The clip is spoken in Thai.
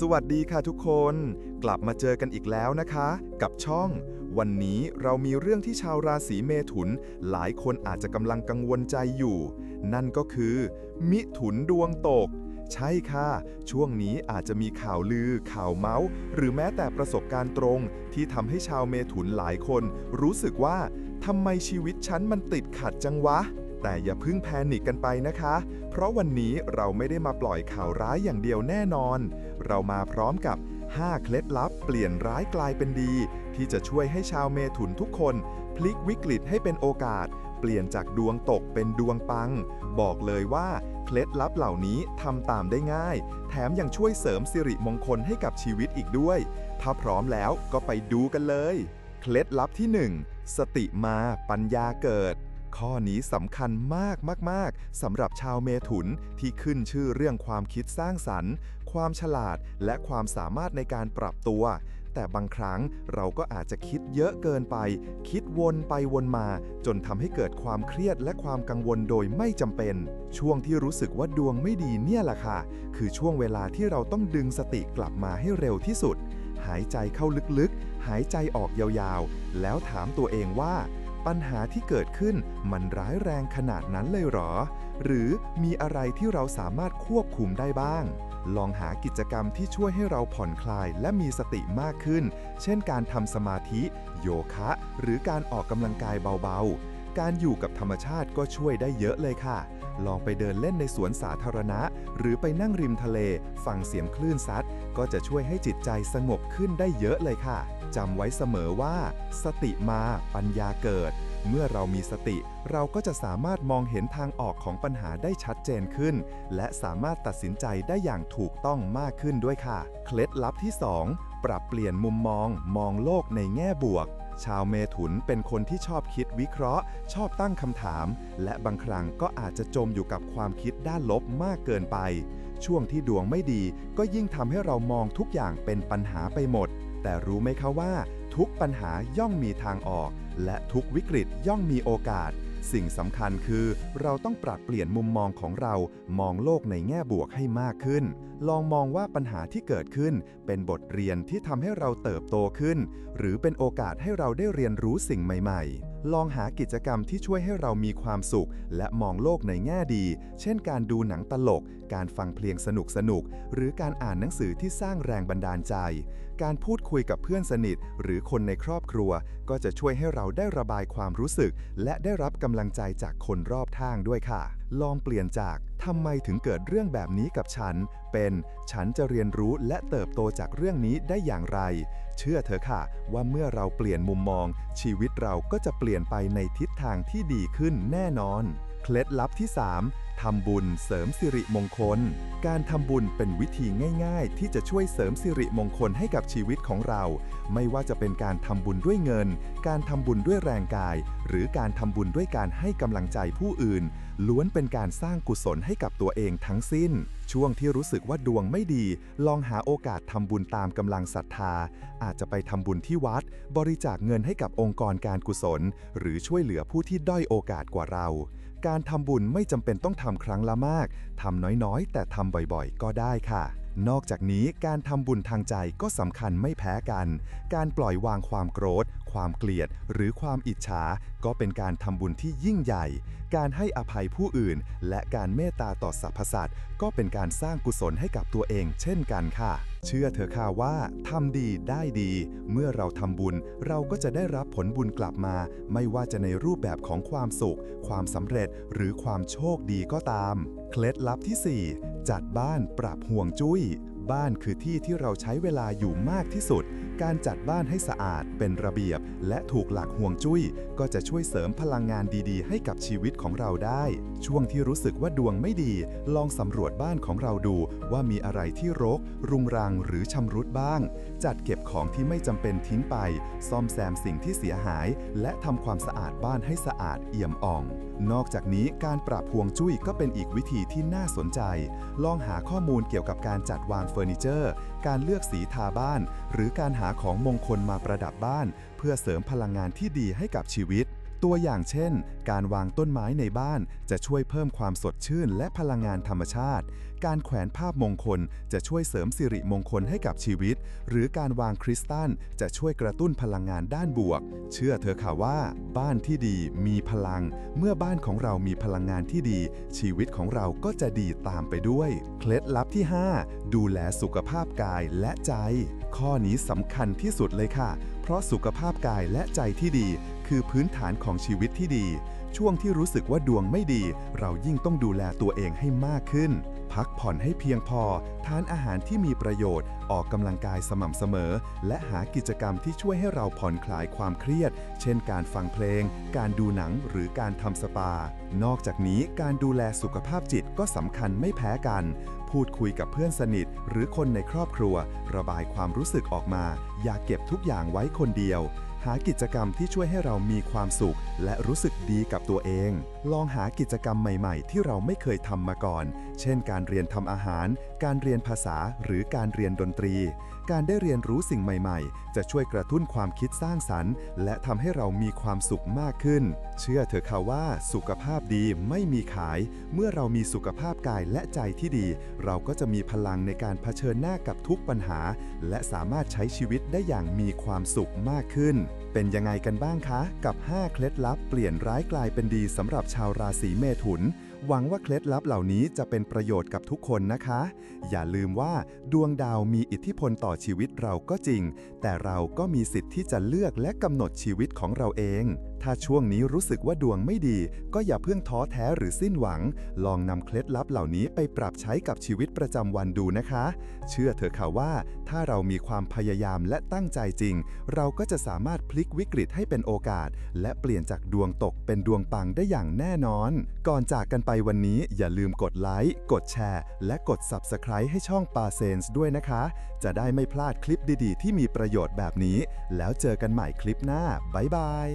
สวัสดีค่ะทุกคน กลับมาเจอกันอีกแล้วนะคะ กับช่อง วันนี้เรามีเรื่องที่ชาวราศีเมถุน หลายคนอาจจะกำลังกังวลใจอยู่ นั่นก็คือ มิถุนดวงตก ใช่ค่ะ ช่วงนี้อาจจะมีข่าวลือ ข่าวเมาส์ หรือแม้แต่ประสบการณ์ตรง ที่ทำให้ชาวเมถุนหลายคน รู้สึกว่าทำไมชีวิตฉันมันติดขัดจังวะ แต่อย่าพิ่งแพนิกกันไปนะคะ เพราะวันนี้เราไม่ได้มาปล่อยข่าวร้ายอย่างเดียวแน่นอน เรามาพร้อมกับ 5 เคล็ดลับเปลี่ยนร้ายกลายเป็นดี ที่จะช่วยให้ชาวเมถุนทุกคน พลิกวิกฤตให้เป็นโอกาส เปลี่ยนจากดวงตกเป็นดวงปัง บอกเลยว่าเคล็ดลับเหล่านี้ทำตามได้ง่าย แถมยังช่วยเสริมสิริมงคลให้กับชีวิตอีกด้วย ถ้าพร้อมแล้วก็ไปดูกันเลย เคล็ดลับที่ 1 สติมาปัญญาเกิด ข้อนี้สำคัญมากมากๆสำหรับชาวเมถุนที่ขึ้นชื่อเรื่องความคิดสร้างสรรค์ ความฉลาดและความสามารถในการปรับตัว แต่บางครั้งเราก็อาจจะคิดเยอะเกินไป คิดวนไปวนมา จนทำให้เกิดความเครียดและความกังวลโดยไม่จำเป็น ช่วงที่รู้สึกว่าดวงไม่ดีเนี่ยแหละค่ะ คือช่วงเวลาที่เราต้องดึงสติกลับมาให้เร็วที่สุด หายใจเข้าลึกๆ หายใจออกยาวๆ แล้วถามตัวเองว่า ปัญหาที่เกิดขึ้นมันร้ายแรงขนาดนั้นเลยหรอ หรือมีอะไรที่เราสามารถควบคุมได้บ้าง ลองหากิจกรรมที่ช่วยให้เราผ่อนคลายและมีสติมากขึ้น เช่นการทำสมาธิ โยคะ หรือการออกกำลังกายเบาๆ การอยู่กับธรรมชาติก็ช่วยได้เยอะเลยค่ะ ลองไปเดินเล่นในสวนสาธารณะ หรือไปนั่งริมทะเล ฟังเสียงคลื่นซัด ก็จะช่วยให้จิตใจสงบขึ้นได้เยอะเลยค่ะจำไว้เสมอว่า สติมาปัญญาเกิด เมื่อเรามีสติ เราก็จะสามารถมองเห็นทางออกของปัญหาได้ชัดเจนขึ้น และสามารถตัดสินใจได้อย่างถูกต้องมากขึ้นด้วยค่ะ เคล็ดลับที่ 2 ปรับเปลี่ยนมุมมอง มองโลกในแง่บวกชาวเมถุนเป็นคนที่ชอบคิดวิเคราะห์ ชอบตั้งคำถาม และบางครั้งก็อาจจะจมอยู่กับความคิดด้านลบมากเกินไป ช่วงที่ดวงไม่ดีก็ยิ่งทำให้เรามองทุกอย่างเป็นปัญหาไปหมด แต่รู้ไหมคะว่า ทุกปัญหาย่อมมีทางออก และทุกวิกฤตย่อมมีโอกาส สิ่งสำคัญคือ เราต้องปรับเปลี่ยนมุมมองของเรา มองโลกในแง่บวกให้มากขึ้น ลองมองว่าปัญหาที่เกิดขึ้น เป็นบทเรียนที่ทำให้เราเติบโตขึ้น หรือเป็นโอกาสให้เราได้เรียนรู้สิ่งใหม่ ๆ ลองหากิจกรรมที่ช่วยให้เรามีความสุข และมองโลกในแง่ดี เช่นการดูหนังตลก การฟังเพลงสนุกๆหรือการอ่านหนังสือที่สร้างแรงบันดาลใจ การพูดคุยกับเพื่อนสนิท หรือคนในครอบครัว ก็จะช่วยให้เราได้ระบายความรู้สึก และได้รับกำลังใจจากคนรอบข้างด้วยค่ะ ลองเปลี่ยนจากทำไมถึงเกิดเรื่องแบบนี้กับฉัน เป็นฉันจะเรียนรู้และเติบโตจากเรื่องนี้ได้อย่างไร เชื่อเถอะค่ะ ว่าเมื่อเราเปลี่ยนมุมมอง ชีวิตเราก็จะเปลี่ยนไปในทิศทางที่ดีขึ้นแน่นอน เคล็ดลับที่ 3ทำบุญเสริมสิริมงคล การทำบุญเป็นวิธีง่ายๆ ที่จะช่วยเสริมสิริมงคลให้กับชีวิตของเรา ไม่ว่าจะเป็นการทำบุญด้วยเงิน การทำบุญด้วยแรงกาย หรือการทำบุญด้วยการให้กำลังใจผู้อื่น ล้วนเป็นการสร้างกุศลให้กับตัวเองทั้งสิ้น ช่วงที่รู้สึกว่าดวงไม่ดี ลองหาโอกาสทำบุญตามกำลังศรัทธา อาจจะไปทำบุญที่วัด บริจาคเงินให้กับองค์กรการกุศล หรือช่วยเหลือผู้ที่ด้อยโอกาสกว่าเรา การทำบุญไม่จำเป็นต้องทำครั้งละมาก ทำน้อยๆ แต่ทำบ่อยๆ ก็ได้ค่ะ นอกจากนี้การทำบุญทางใจก็สำคัญไม่แพ้กัน การปล่อยวางความโกรธ ความเกลียด หรือความอิจฉา ก็เป็นการทำบุญที่ยิ่งใหญ่ การให้อภัยผู้อื่น และการเมตตาต่อสรรพสัตว์ก็เป็นการสร้างกุศลให้กับตัวเอง เช่นกันค่ะ เชื่อเถอะค่ะว่าทำดีได้ดี เมื่อเราทำบุญ เราก็จะได้รับผลบุญกลับมา ไม่ว่าจะในรูปแบบของความสุข ความสำเร็จ หรือความโชคดีก็ตาม เคล็ดลับที่ 4 จัดบ้านปรับห่วงจุ้ย บ้านคือที่ที่เราใช้เวลาอยู่มากที่สุด การจัดบ้านให้สะอาด เป็นระเบียบ และถูกหลักห่วงจุ้ย ก็จะช่วยเสริมพลังงานดีๆ ให้กับชีวิตของเราได้ ช่วงที่รู้สึกว่าดวงไม่ดี ลองสำรวจบ้านของเราดู ว่ามีอะไรที่รก รุงรังหรือชำรุดบ้าง จัดเก็บของที่ไม่จำเป็นทิ้งไป ซ่อมแซมสิ่งที่เสียหาย และทำความสะอาดบ้านให้สะอาดเอี่ยมอ่อง นอกจากนี้การปรับห่วงจุ้ยก็เป็นอีกวิธีที่น่าสนใจ ลองหาข้อมูลเกี่ยวกับการจัดวางเฟอร์นิเจอร์ การเลือกสีทาบ้าน หรือการหาของมงคลมาประดับบ้าน เพื่อเสริมพลังงานที่ดีให้กับชีวิต ตัวอย่างเช่น การวางต้นไม้ในบ้านจะช่วยเพิ่มความสดชื่นและพลังงานธรรมชาติ การแขวนภาพมงคลจะช่วยเสริมสิริมงคลให้กับชีวิต หรือการวางคริสตัลจะช่วยกระตุ้นพลังงานด้านบวก เชื่อเธอค่ะว่า บ้านที่ดีมีพลัง เมื่อบ้านของเรามีพลังงานที่ดี ชีวิตของเราก็จะดีตามไปด้วย เคล็ดลับที่ 5 ดูแลสุขภาพกายและใจ ข้อนี้สำคัญที่สุดเลยค่ะ เพราะสุขภาพกายและใจที่ดี คือพื้นฐานของชีวิตที่ดี ช่วงที่รู้สึกว่าดวงไม่ดี เรายิ่งต้องดูแลตัวเองให้มากขึ้น พักผ่อนให้เพียงพอ ทานอาหารที่มีประโยชน์ ออกกำลังกายสม่ำเสมอ และหากิจกรรมที่ช่วยให้เราผ่อนคลายความเครียด เช่นการฟังเพลง การดูหนังหรือการทำสปา นอกจากนี้การดูแลสุขภาพจิตก็สำคัญไม่แพ้กัน พูดคุยกับเพื่อนสนิท หรือคนในครอบครัว ระบายความรู้สึกออกมา อย่าเก็บทุกอย่างไว้คนเดียว หากิจกรรมที่ช่วยให้เรามีความสุข และรู้สึกดีกับตัวเอง ลองหากิจกรรมใหม่ ๆ ที่เราไม่เคยทำมาก่อน เช่น การเรียนทำอาหาร การเรียนภาษา หรือการเรียนดนตรี การได้เรียนรู้สิ่งใหม่ๆ จะช่วยกระตุ้นความคิดสร้างสรรค์ และทำให้เรามีความสุขมากขึ้น เชื่อเถอะค่ะว่า สุขภาพดีไม่มีขาย เมื่อเรามีสุขภาพกายและใจที่ดี เราก็จะมีพลังในการเผชิญหน้ากับทุกปัญหา และสามารถใช้ชีวิตได้อย่างมีความสุขมากขึ้นเป็นยังไงกันบ้างคะ กับ 5 เคล็ดลับเปลี่ยนร้ายกลายเป็นดีสำหรับชาวราศีเมถุน หวังว่าเคล็ดลับเหล่านี้จะเป็นประโยชน์กับทุกคนนะคะ อย่าลืมว่าดวงดาวมีอิทธิพลต่อชีวิตเราก็จริง แต่เราก็มีสิทธิ์ที่จะเลือกและกำหนดชีวิตของเราเอง ถ้าช่วงนี้รู้สึกว่าดวงไม่ดี ก็อย่าเพิ่งท้อแท้หรือสิ้นหวัง ลองนำเคล็ดลับเหล่านี้ไปปรับใช้กับชีวิตประจำวันดูนะคะ เชื่อเถอะค่ะว่า ถ้าเรามีความพยายามและตั้งใจจริง เราก็จะสามารถพลิกวิกฤตให้เป็นโอกาส และเปลี่ยนจากดวงตกเป็นดวงปังได้อย่างแน่นอน ก่อนจากกันไปวันนี้อย่าลืมกดไลค์กดแชร์ และกด Subscribe ให้ช่องปาเซนส์ด้วยนะคะ จะได้ไม่พลาดคลิปดีๆ ที่มีประโยชน์แบบนี้ แล้วเจอกันใหม่คลิปหน้าบ๊ายบาย